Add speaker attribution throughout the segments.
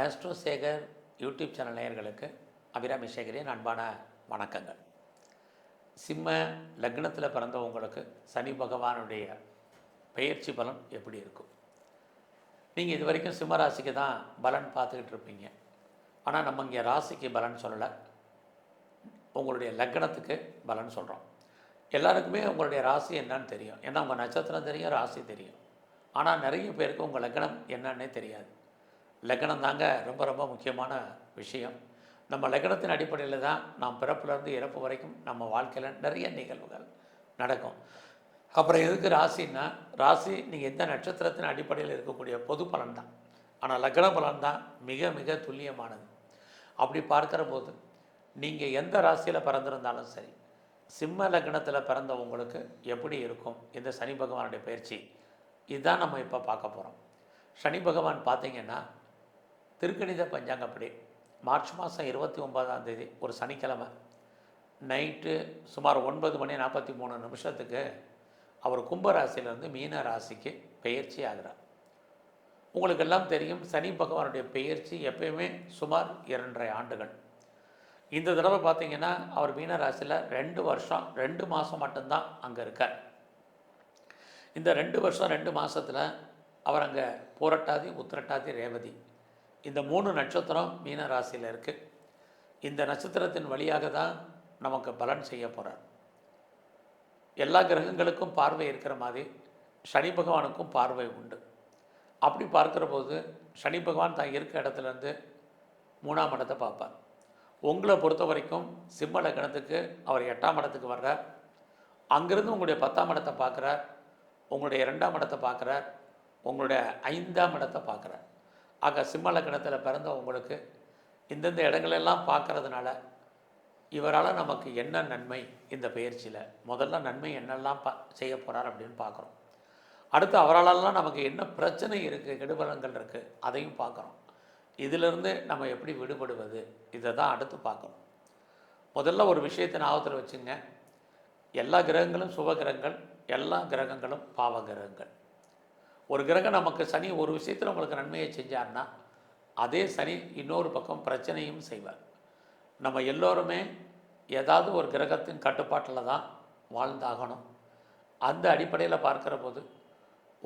Speaker 1: Astro Sekar YouTube channel நேயர்களுக்கு அபிராமி சேகரின் அன்பான வணக்கங்கள். சிம்ம லக்னத்தில் பிறந்தவங்களுக்கு சனி பகவானுடைய பயிற்சி பலன் எப்படி இருக்கும்? நீங்கள் இது வரைக்கும் சிம்ம ராசிக்கு தான் பலன் பார்த்துக்கிட்டு இருப்பீங்க. ஆனால் நம்ம இங்கே ராசிக்கு பலன் சொல்லலை. உங்களுடைய லக்னத்துக்கு பலன் சொல்கிறோம் எல்லாருக்குமே உங்களுடைய ராசி என்னன்னு தெரியும். ஏன்னா உங்கள் நட்சத்திரம் தெரியும் ராசி தெரியும். ஆனால் நிறைய பேருக்கு உங்கள் லக்னம் என்னன்னே தெரியாது. லக்னம் தாங்க ரொம்ப ரொம்ப முக்கியமான விஷயம். நம்ம லக்னத்தின் அடிப்படையில் தான் நாம் பிறப்பிலிருந்து இறப்பு வரைக்கும் நம்ம வாழ்க்கையில் நிறைய நிகழ்வுகள் நடக்கும். அப்புறம் எதுக்கு ராசின்னா ராசி நீங்கள் எந்த நட்சத்திரத்தின் அடிப்படையில் இருக்கக்கூடிய பொது பலன் தான். ஆனால் லக்ன பலன் தான் மிக மிக துல்லியமானது. அப்படி பார்க்குற போது நீங்கள் எந்த ராசியில் பிறந்திருந்தாலும் சரி சிம்ம லக்னத்தில் பிறந்த உங்களுக்கு எப்படி இருக்கும்? இந்த சனி பகவானுடைய பயிற்சி. இதுதான் நம்ம இப்போ பார்க்க போகிறோம் சனி பகவான் பார்த்தீங்கன்னா திருக்கணித பஞ்சாங்கப்படி மார்ச் மாதம் இருபத்தி ஒன்பதாம் தேதி ஒரு சனிக்கிழமை. நைட்டு சுமார் ஒன்பது மணி நாற்பத்தி மூணு நிமிஷத்துக்கு அவர் கும்பராசிலேருந்து மீன ராசிக்கு பெயர்ச்சி ஆகிறார். உங்களுக்கு எல்லாம் தெரியும் சனி பகவானுடைய பெயர்ச்சி எப்பயுமே சுமார் இரண்டரை ஆண்டுகள். இந்த தடவை பார்த்தீங்கன்னா அவர் மீன ராசியில் ரெண்டு வருஷம் ரெண்டு மாதம் மட்டும்தான் அங்கே இருக்கார். இந்த ரெண்டு வருஷம் ரெண்டு மாதத்தில் அவர் அங்கே போரட்டாதி உத்திரட்டாதி ரேவதி இந்த மூணு நட்சத்திரம் மீன ராசியில் இருக்குது இந்த நட்சத்திரத்தின் வழியாக தான் நமக்கு பலன் செய்ய போகிறார் எல்லா கிரகங்களுக்கும் பார்வை இருக்கிற மாதிரி சனி பகவானுக்கும் பார்வை உண்டு. அப்படி பார்க்குற போது சனி பகவான் தான் இருக்க இடத்துலேருந்து மூணாம் இடத்தை பார்ப்பார். உங்களை பொறுத்த வரைக்கும் சிம்ம லக்னத்துக்கு அவர் எட்டாம் இடத்துக்கு வர்றார். அங்கேருந்து உங்களுடைய பத்தாம் இடத்தை பார்க்குறார். உங்களுடைய இரண்டாம் இடத்தை பார்க்குறார். உங்களுடைய ஐந்தாம் இடத்தை பார்க்குறார். ஆக சிம்மலக்கணத்தில் பிறந்த உங்களுக்கு இந்தந்த இடங்களெல்லாம் பார்க்கறதுனால இவரால் நமக்கு என்ன நன்மை இந்த பயிற்சியில்? முதல்ல நன்மை என்னெல்லாம் பா செய்ய போகிறார் அப்படின்னு பார்க்குறோம். அடுத்து அவராலெல்லாம் நமக்கு என்ன பிரச்சனை இருக்குது கெடுபலங்கள் இருக்குது அதையும் பார்க்குறோம். இதிலிருந்து நம்ம எப்படி விடுபடுவது? இதை தான் அடுத்து பார்க்கணும் முதல்ல ஒரு விஷயத்தை ஞாபகத்தில் வச்சுங்க. எல்லா கிரகங்களும் சுப கிரகங்கள் எல்லா கிரகங்களும் பாவ கிரகங்கள். ஒரு கிரகம் நமக்கு சனி ஒரு விஷயத்தில் உங்களுக்கு நன்மையை செஞ்சார்னா அதே சனி இன்னொரு பக்கம் பிரச்சனையும் செய்வார். நம்ம எல்லோருமே ஏதாவது ஒரு கிரகத்தின் கட்டுப்பாட்டில் தான் வாழ்ந்தாகணும். அந்த அடிப்படையில் பார்க்குற போது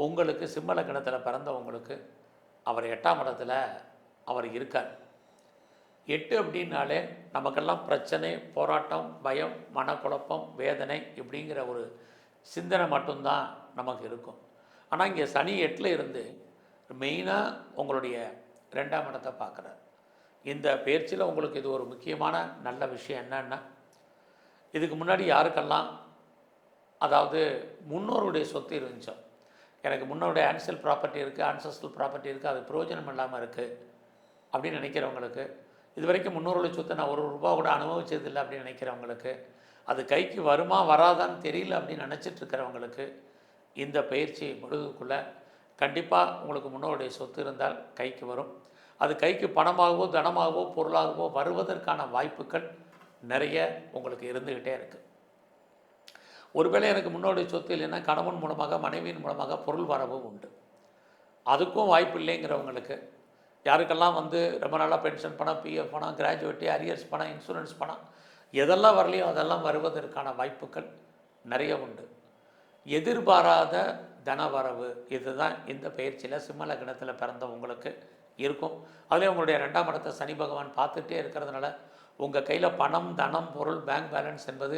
Speaker 1: உங்களுக்கு சிம்மல கிணத்தில் பிறந்தவங்களுக்கு அவர் எட்டாம் இடத்துல அவர் இருக்கார். எட்டு அப்படின்னாலே நமக்கெல்லாம் பிரச்சனை போராட்டம் பயம் மனக்குழப்பம் வேதனை இப்படிங்கிற ஒரு சிந்தனை மட்டும்தான் நமக்கு இருக்கும். ஆனால் இங்கே சனி எட்டில் இருந்து மெயினாக உங்களுடைய ரெண்டாம் இடத்தை பார்க்குறாரு. இந்த பயிற்சியில் உங்களுக்கு இது ஒரு முக்கியமான நல்ல விஷயம் என்னன்னா இதுக்கு முன்னாடி யாருக்கெல்லாம் அதாவது முன்னோருடைய சொத்து இருந்துச்சோ எனக்கு முன்னோருடைய ஆன்சல் ப்ராப்பர்ட்டி இருக்குது ஆன்சஸ்டல் ப்ராப்பர்ட்டி இருக்குது அது பிரயோஜனம் இல்லாமல் இருக்குது அப்படின்னு நினைக்கிறவங்களுக்கு இது வரைக்கும் முன்னோருடைய சொத்தை நான் ஒரு ரூபா கூட அனுபவிச்சதில்லை அப்படின்னு நினைக்கிறவங்களுக்கு அது கைக்கு வருமா வராதான்னு தெரியல அப்படின்னு நினச்சிட்டு இருக்கிறவங்களுக்கு இந்த பயிற்சி முழுகுக்குள்ளே கண்டிப்பாக உங்களுக்கு முன்னோருடைய சொத்து இருந்தால் கைக்கு வரும். அது கைக்கு பணமாகவோ தனமாகவோ பொருளாகவோ வருவதற்கான வாய்ப்புகள் நிறைய உங்களுக்கு இருந்துக்கிட்டே இருக்குது ஒருவேளை எனக்கு முன்னோடைய சொத்து இல்லைன்னா கணவன் மூலமாக மனைவியின் மூலமாக பொருள் வரவும் உண்டு. அதுக்கும் வாய்ப்பு இல்லைங்கிறவங்களுக்கு யாருக்கெல்லாம் வந்து ரொம்ப நாளாக பென்ஷன் பணம் பிஎஃப் பணம் கிராஜுவேட்டி அரியர்ஸ் பணம் இன்சூரன்ஸ் பணம் எதெல்லாம் வரலையோ அதெல்லாம் வருவதற்கான வாய்ப்புகள் நிறைய உண்டு. எதிர்பாராத தனவரவு. இதுதான் இந்த பயிற்சியில் சிம்ம லக்னத்தில் பிறந்த உங்களுக்கு இருக்கும். அதுலேயும் உங்களுடைய ரெண்டாம் இடத்தை சனி பகவான் பார்த்துட்டே இருக்கிறதுனால உங்கள் கையில் பணம் தனம் பொருள் பேங்க் பேலன்ஸ் என்பது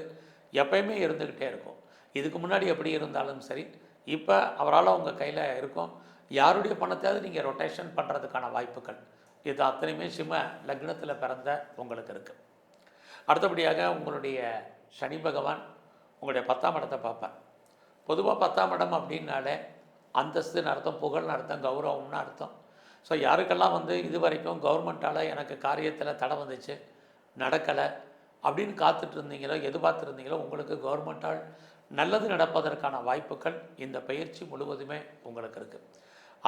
Speaker 1: எப்பயுமே இருந்துக்கிட்டே இருக்கும். இதுக்கு முன்னாடி எப்படி இருந்தாலும் சரி இப்போ அவரால் உங்கள் கையில் இருக்கும். யாருடைய பணத்தையாவது நீங்கள் ரொட்டேஷன் பண்ணுறதுக்கான வாய்ப்புகள். இது அத்தனையுமே சிம்ம லக்னத்தில் பிறந்த உங்களுக்கு இருக்குது அடுத்தபடியாக உங்களுடைய சனி பகவான் உங்களுடைய பத்தாம் இடத்தை பார்ப்பேன் பொதுவாக பத்தாம் இடம் அப்படின்னாலே அந்தஸ்துன்னு அர்த்தம் புகழ்னு அர்த்தம் கௌரவம்னு அர்த்தம். ஸோ யாருக்கெல்லாம் வந்து இது வரைக்கும் கவர்மெண்ட்டால் எனக்கு காரியத்தில் தடை வந்துச்சு நடக்கலை அப்படின்னு காத்துட்டு இருந்தீங்களோ எதிர்பார்த்துருந்தீங்களோ உங்களுக்கு கவர்மெண்ட்டால் நல்லது நடப்பதற்கான வாய்ப்புகள் இந்த பயிற்சி முழுவதுமே உங்களுக்கு இருக்குது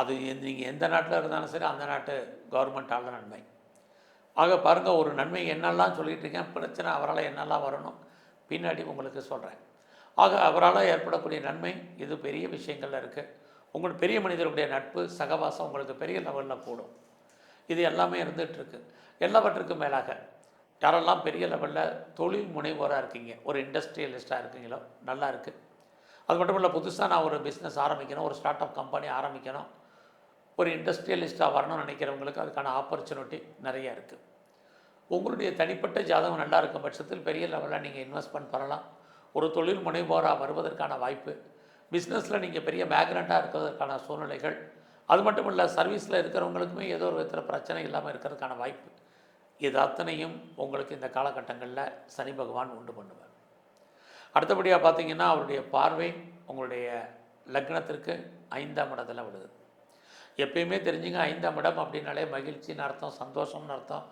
Speaker 1: அது நீங்கள் எந்த நாட்டில் இருந்தாலும் சரி அந்த நாட்டு கவர்மெண்ட்டால் நன்மை. ஆக பாருங்கள் ஒரு நன்மை என்னெல்லாம் சொல்லிகிட்டு இருக்கேன் பிரச்சனை அவரால் என்னெல்லாம் வரணும் பின்னாடி உங்களுக்கு சொல்கிறேன் ஆக அவரால் ஏற்படக்கூடிய நன்மை இது பெரிய விஷயங்களில் இருக்குது உங்கள் பெரிய மனிதருடைய நட்பு சகவாசம் உங்களுக்கு பெரிய லெவலில் கூடும் இது எல்லாமே இருந்துகிட்ருக்கு எல்லாவற்றுக்கும் மேலாக யாரெல்லாம் பெரிய லெவலில் தொழில் முனைவோராக இருக்கீங்க ஒரு இண்டஸ்ட்ரியலிஸ்ட்டாக இருக்கீங்களோ நல்லா இருக்குது அது மட்டும் இல்லை புதுசாக நான் ஒரு பிஸ்னஸ் ஆரம்பிக்கணும் ஒரு ஸ்டார்ட் அப் கம்பெனி ஆரம்பிக்கணும் ஒரு இண்டஸ்ட்ரியலிஸ்ட்டாக வரணும்னு நினைக்கிறவங்களுக்கு அதுக்கான ஆப்பர்ச்சுனிட்டி நிறைய இருக்குது உங்களுடைய தனிப்பட்ட ஜாதகம் நல்லா இருக்கும் பட்சத்தில் பெரிய லெவலில் நீங்கள் இன்வெஸ்ட்மெண்ட் பண்ணலாம். ஒரு தொழில் முனைவோராக வருவதற்கான வாய்ப்பு. பிஸ்னஸில் நீங்கள் பெரிய பேக்ரவுண்டாக இருக்கிறதுக்கான சூழ்நிலைகள். அது மட்டும் இல்லை சர்வீஸில் இருக்கிறவங்களுக்குமே ஏதோ ஒரு விதத்தில் பிரச்சனை இல்லாமல் இருக்கிறதுக்கான வாய்ப்பு. இது அத்தனையும் உங்களுக்கு இந்த காலகட்டங்களில் சனி பகவான் உண்டு பண்ணுவார். அடுத்தபடியாக பார்த்தீங்கன்னா அவருடைய பார்வை உங்களுடைய லக்னத்திற்கு ஐந்தாம் இடத்துல விடுது எப்பயுமே தெரிஞ்சுங்க ஐந்தாம் இடம் அப்படின்னாலே மகிழ்ச்சின்னு அர்த்தம் சந்தோஷம்னு அர்த்தம்.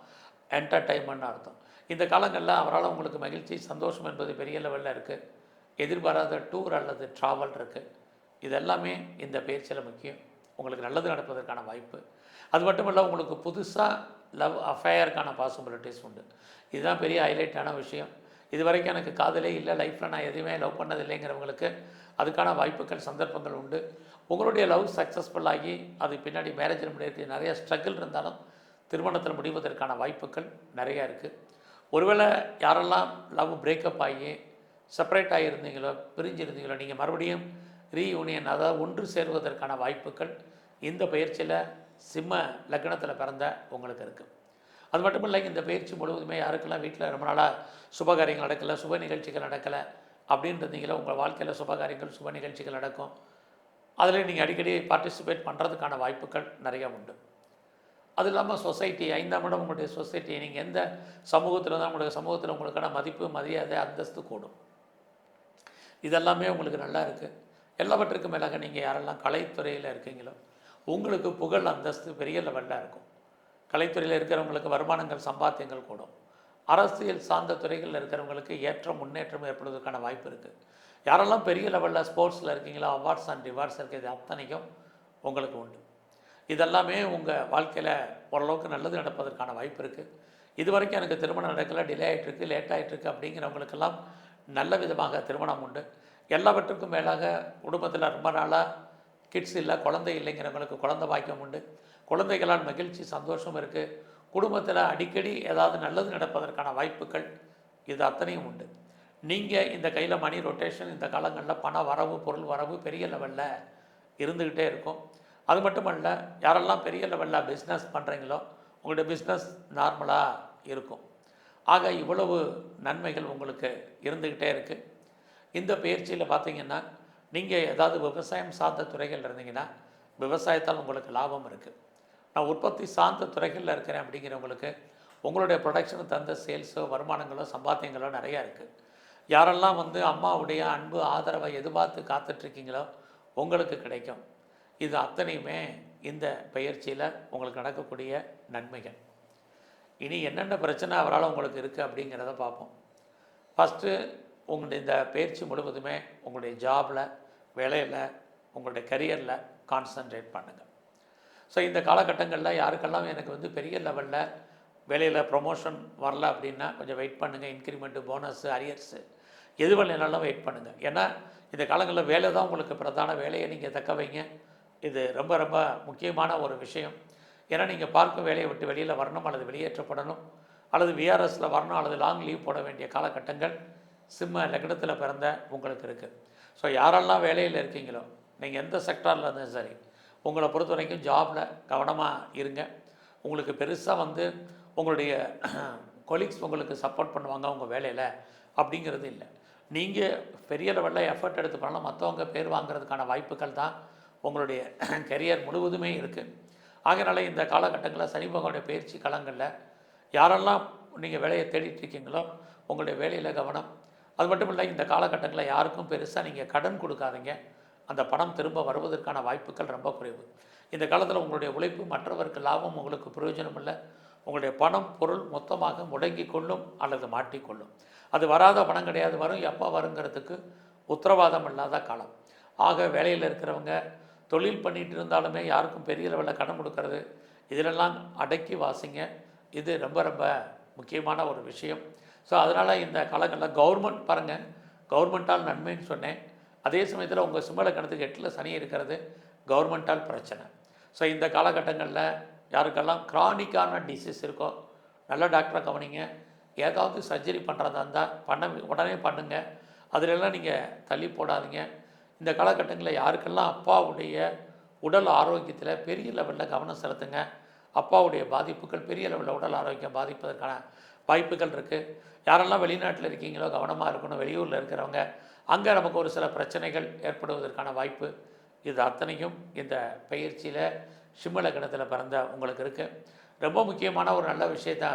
Speaker 1: என்டர்டைன்மெண்ட்னு அர்த்தம். இந்த காலங்களில் அவரால் உங்களுக்கு மகிழ்ச்சி சந்தோஷம் என்பது பெரிய லெவலில் இருக்குது எதிர்பாராத டூர் அல்லது ட்ராவல் இருக்குது இதெல்லாமே இந்த பயிற்சியில் முக்கியம். உங்களுக்கு நல்லது நடப்பதற்கான வாய்ப்பு. அது மட்டும் இல்லை உங்களுக்கு புதுசாக லவ் அஃபேயருக்கான பாசிபிலிட்டிஸ் உண்டு. இதுதான் பெரிய ஹைலைட்டான விஷயம். இது வரைக்கும் எனக்கு காதலே இல்லை. லைஃப்பில் நான் எதுவுமே லவ் பண்ணது இல்லைங்கிறவங்களுக்கு அதுக்கான வாய்ப்புகள் சந்தர்ப்பங்கள் உண்டு. உங்களுடைய லவ் சக்ஸஸ்ஃபுல்லாகி அதுக்கு அது பின்னாடி மேரேஜ் முடிய நிறைய ஸ்ட்ரகிள் இருந்தாலும் திருமணத்தில் முடிவதற்கான வாய்ப்புகள் நிறையா இருக்குது ஒருவேளை யாரெல்லாம் லவ் பிரேக்கப் ஆகி செப்பரேட் ஆகியிருந்தீங்களோ பிரிஞ்சிருந்தீங்களோ நீங்கள் மறுபடியும் ரீயூனியன் அதாவது ஒன்று சேருவதற்கான வாய்ப்புகள் இந்த பயிற்சியில் சிம்ம லக்னத்தில் பிறந்த உங்களுக்கு இருக்குது அது மட்டும் இல்லை இந்த பயிற்சி முழுவதுமே யாருக்கெல்லாம் வீட்டில் ரொம்ப நாளாக சுபகாரியங்கள் நடக்கலை சுப நிகழ்ச்சிகள் நடக்கலை அப்படின்றதீங்களோ உங்கள் வாழ்க்கையில் சுபகாரியங்கள் சுப நிகழ்ச்சிகள் நடக்கும். அதில் நீங்கள் அடிக்கடி பார்ட்டிசிபேட் பண்ணுறதுக்கான வாய்ப்புகள் நிறையா உண்டு. அது இல்லாமல் சொசைட்டி ஐந்தாம் இடம் உங்களுடைய சொசைட்டி நீங்கள் எந்த சமூகத்தில் தான் உங்களுடைய சமூகத்தில் உங்களுக்கான மதிப்பு மரியாதை அந்தஸ்து கூடும். இதெல்லாமே உங்களுக்கு நல்லா இருக்குது எல்லாவற்றுக்கும் மேலாக நீங்கள் யாரெல்லாம் கலைத்துறையில் இருக்கீங்களோ உங்களுக்கு புகழ் அந்தஸ்து பெரிய லெவலில் இருக்கும். கலைத்துறையில் இருக்கிறவங்களுக்கு வருமானங்கள் சம்பாத்தியங்கள் கூடும். அரசியல் சார்ந்த துறைகளில் இருக்கிறவங்களுக்கு ஏற்ற முன்னேற்றம் ஏற்படுவதற்கான வாய்ப்பு இருக்குது யாரெல்லாம் பெரிய லெவலில் ஸ்போர்ட்ஸில் இருக்கீங்களோ அவார்ட்ஸ் அண்ட் ரிவார்ட்ஸ் இருக்கிறது அத்தனைக்கும் உங்களுக்கு உண்டு. இதெல்லாமே உங்கள் வாழ்க்கையில் ஓரளவுக்கு நல்லது நடப்பதற்கான வாய்ப்பு இருக்குது இது வரைக்கும் எனக்கு திருமணம் நடக்கல டிலே ஆகிட்டுருக்கு லேட் ஆகிட்டுருக்கு அப்படிங்கிறவங்களுக்கெல்லாம் நல்ல விதமாக திருமணம் உண்டு. எல்லாவற்றுக்கும் மேலாக குடும்பத்தில் ரொம்ப நாளாக கிட்ஸ் இல்லை குழந்தை இல்லைங்கிறவங்களுக்கு குழந்தை பாக்கியம் உண்டு. குழந்தைகளால் மகிழ்ச்சி சந்தோஷம் இருக்குது குடும்பத்தில் அடிக்கடி ஏதாவது நல்லது நடப்பதற்கான வாய்ப்புகள் இது அத்தனையும் உண்டு. நீங்கள் இந்த கையில் மணி ரொட்டேஷன் இந்த காலங்களில் பண வரவு பொருள் வரவு பெரிய லெவலில் இருந்துக்கிட்டே இருக்கும். அது மட்டுமல்ல யாரெல்லாம் பெரிய லெவலில் பிஸ்னஸ் பண்ணுறீங்களோ உங்களுடைய பிஸ்னஸ் நார்மலாக இருக்கும். ஆக இவ்வளவு நன்மைகள் உங்களுக்கு இருந்துக்கிட்டே இருக்குது இந்த பயிற்சியில் பார்த்தீங்கன்னா நீங்கள் ஏதாவது விவசாயம் சார்ந்த துறைகள் இருந்தீங்கன்னா விவசாயத்தால் உங்களுக்கு லாபம் இருக்குது நான் உற்பத்தி சார்ந்த துறைகளில் இருக்கிறேன் அப்படிங்கிறவங்களுக்கு உங்களுடைய ப்ரொடக்ஷன் தந்த சேல்ஸோ வருமானங்களோ சம்பாத்தியங்களோ நிறையா இருக்குது யாரெல்லாம் வந்து அம்மாவுடைய அன்பு ஆதரவை எதிர்பார்த்து காத்துட்ருக்கீங்களோ உங்களுக்கு கிடைக்கும். இது அத்தனையுமே இந்த பயிற்சியில் உங்களுக்கு நடக்கக்கூடிய நன்மைகள். இனி என்னென்ன பிரச்சனை அவரால் உங்களுக்கு இருக்குது அப்படிங்கிறத பார்ப்போம். ஃபஸ்ட்டு உங்களுடைய இந்த பயிற்சி முழுவதுமே உங்களுடைய ஜாபில் வேலையில் உங்களுடைய கரியரில் கான்சன்ட்ரேட் பண்ணுங்கள் ஸோ இந்த காலகட்டங்களில் யாருக்கெல்லாம் எனக்கு வந்து பெரிய லெவலில் வேலையில் ப்ரொமோஷன் வரல அப்படின்னா கொஞ்சம் வெயிட் பண்ணுங்கள் இன்க்ரிமெண்ட்டு போனஸு அரியர்ஸு எது வேலைனாலும் வெயிட் பண்ணுங்கள் ஏன்னா இந்த காலங்களில் வேலை தான் உங்களுக்கு பிரதான வேலையை நீங்கள் தக்க வைங்க. இது ரொம்ப ரொம்ப முக்கியமான ஒரு விஷயம். ஏன்னா நீங்கள் பார்க்கும் வேலையை விட்டு வெளியில் வரணும் அல்லது வெளியேற்றப்படணும். அல்லது விஆர்எஸில் வரணும் அல்லது லாங் லீவ் போட வேண்டிய காலகட்டங்கள் சிம்ம லக்னத்தில் பிறந்த உங்களுக்கு இருக்குது ஸோ யாரெல்லாம் வேலையில் இருக்கீங்களோ நீங்கள் எந்த செக்டாரில் இருந்தாலும் சரி உங்களை பொறுத்த வரைக்கும் ஜாபில் கவனமாக இருங்க. உங்களுக்கு பெருசாக வந்து உங்களுடைய கொலீக்ஸ் உங்களுக்கு சப்போர்ட் பண்ணுவாங்க உங்கள் வேலையில் அப்படிங்கிறது இல்லை. நீங்கள் பெரிய லெவலில் எஃபர்ட் எடுத்து பண்ணலாம். மற்றவங்க பேர் வாங்குறதுக்கான வாய்ப்புகள் தான் உங்களுடைய கெரியர் முழுவதுமே இருக்குது ஆகையினால இந்த காலகட்டங்களில் சனி பகவானுடைய பயிற்சி காலங்களில் யாரெல்லாம் நீங்கள் வேலையை தேடிட்டு இருக்கீங்களோ உங்களுடைய வேலையில் கவனம். அது மட்டும் இல்லை இந்த காலகட்டங்களில் யாருக்கும் பெருசாக நீங்கள் கடன் கொடுக்காதீங்க. அந்த பணம் திரும்ப வருவதற்கான வாய்ப்புகள் ரொம்ப குறைவு. இந்த காலத்தில் உங்களுடைய உழைப்பு மற்றவருக்கு லாபம் உங்களுக்கு பிரயோஜனம் இல்லை. உங்களுடைய பணம் பொருள் மொத்தமாக முடங்கி கொள்ளும் அல்லது மாட்டிக்கொள்ளும் அது வராத பணம் கிடையாது. வரும் எப்போ வருங்கிறதுக்கு உத்தரவாதம் இல்லாத காலம். ஆக வேலையில் இருக்கிறவங்க தொழில் பண்ணிட்டு இருந்தாலுமே யாருக்கும் பெரிய லெவலில் கடன் கொடுக்கறது இதிலெல்லாம் அடக்கி வாசிங்க. இது ரொம்ப ரொம்ப முக்கியமான ஒரு விஷயம். ஸோ அதனால் இந்த காலங்களில் கவர்மெண்ட் பாருங்கள் கவர்மெண்ட்டால் நன்மைன்னு சொன்னேன். அதே சமயத்தில் உங்கள் சிம்மல கணத்துக்கு எட்டில் சனி இருக்கிறது கவர்மெண்ட்டால் பிரச்சனை. ஸோ இந்த காலகட்டங்களில் யாருக்கெல்லாம் க்ரானிக்கான டிசீஸ் இருக்கோ நல்ல டாக்டரை கவனிங்க. ஏதாவது சர்ஜரி பண்ணுறதா இருந்தால் பண்ண உடனே பண்ணுங்கள் அதிலெல்லாம் நீங்கள் தள்ளி போடாதீங்க. இந்த காலகட்டங்களில் யாருக்கெல்லாம் அப்பாவுடைய உடல் ஆரோக்கியத்தில் பெரிய லெவலில் கவனம் செலுத்துங்க அப்பாவுடைய பாதிப்புகள் பெரிய லெவலில் உடல் ஆரோக்கியம் பாதிப்பதற்கான வாய்ப்புகள் இருக்குது யாரெல்லாம் வெளிநாட்டில் இருக்கீங்களோ கவனமாக இருக்கணும். வெளியூரில் இருக்கிறவங்க அங்கே நமக்கு ஒரு சில பிரச்சனைகள் ஏற்படுவதற்கான வாய்ப்பு இது அத்தனையும் இந்த பயிற்சியில் சிம்ம லக்னத்தில் பிறந்த உங்களுக்கு இருக்குது ரொம்ப முக்கியமான ஒரு நல்ல விஷயத்த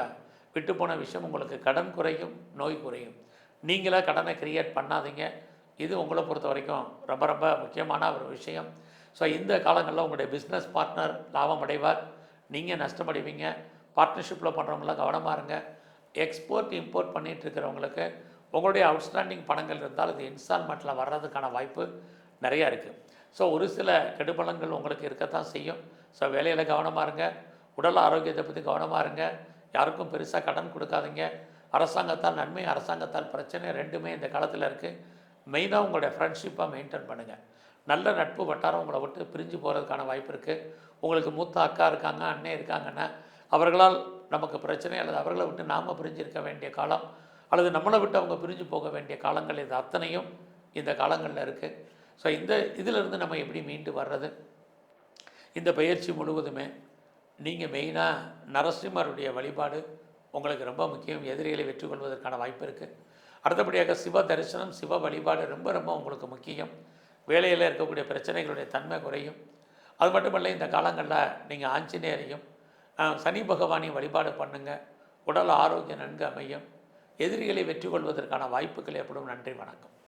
Speaker 1: விட்டு போன விஷயம் உங்களுக்கு கடன் குறையும் நோய் குறையும். நீங்களாக கடனை கிரியேட் பண்ணாதீங்க. இது உங்களை பொறுத்த வரைக்கும் ரொம்ப ரொம்ப முக்கியமான ஒரு விஷயம். ஸோ இந்த காலங்களில் உங்களுடைய பிஸ்னஸ் பார்ட்னர் லாபம் அடைவார். நீங்கள் நஷ்டமடைவீங்க பார்ட்னர்ஷிப்பில் பண்ணுறவங்களாம் கவனமாக இருங்க. எக்ஸ்போர்ட் இம்போர்ட் பண்ணிகிட்டு இருக்கிறவங்களுக்கு உங்களுடைய அவுட்ஸ்டாண்டிங் பணங்கள் இருந்தால் இது இன்ஸ்டால்மெண்ட்டில் வர்றதுக்கான வாய்ப்பு நிறையா இருக்குது ஸோ ஒரு சில கெடுபலங்கள் உங்களுக்கு இருக்கத்தான் செய்யும். ஸோ வேலையில் கவனமாக இருங்க. உடல் ஆரோக்கியத்தை பற்றி கவனமாக இருங்க. யாருக்கும் பெருசாக கடன் கொடுக்காதீங்க. அரசாங்கத்தால் நன்மை அரசாங்கத்தால் பிரச்சனை ரெண்டுமே இந்த காலத்தில் இருக்குது மெயினாக உங்களுடைய ஃப்ரெண்ட்ஷிப்பாக மெயின்டைன் பண்ணுங்கள் நல்ல நட்பு வட்டாரம் உங்களை விட்டு பிரிஞ்சு போகிறதுக்கான வாய்ப்பு இருக்குது உங்களுக்கு மூத்த அக்கா இருக்காங்க அண்ணே இருக்காங்கன்னா அவர்களால் நமக்கு பிரச்சனை அல்லது அவர்களை விட்டு நாம் பிரிஞ்சிருக்க வேண்டிய காலம் அல்லது நம்மளை விட்டு அவங்க பிரிஞ்சு போக வேண்டிய காலங்கள் இது அத்தனையும் இந்த காலங்களில் இருக்குது ஸோ இந்த இதிலிருந்து நம்ம எப்படி மீண்டு வர்றது? இந்த பயிற்சி முழுவதுமே நீங்கள் மெயினாக நரசிம்மருடைய வழிபாடு உங்களுக்கு ரொம்ப முக்கியம். எதிரிகளை வெற்றி கொள்வதற்கான வாய்ப்பு இருக்குது அடுத்தபடியாக சிவ தரிசனம் சிவ வழிபாடு ரொம்ப ரொம்ப உங்களுக்கு முக்கியம். வேலையில் இருக்கக்கூடிய பிரச்சனைகளுடைய தன்மை குறையும். அது மட்டுமல்ல இந்த காலங்களில் நீங்கள் ஆஞ்சநேயரையும் சனி பகவானையும் வழிபாடு பண்ணுங்கள் உடல் ஆரோக்கியம் நன்கு அமையும். எதிரிகளை வெற்றி கொள்வதற்கான வாய்ப்புகள் ஏற்படும். நன்றி வணக்கம்.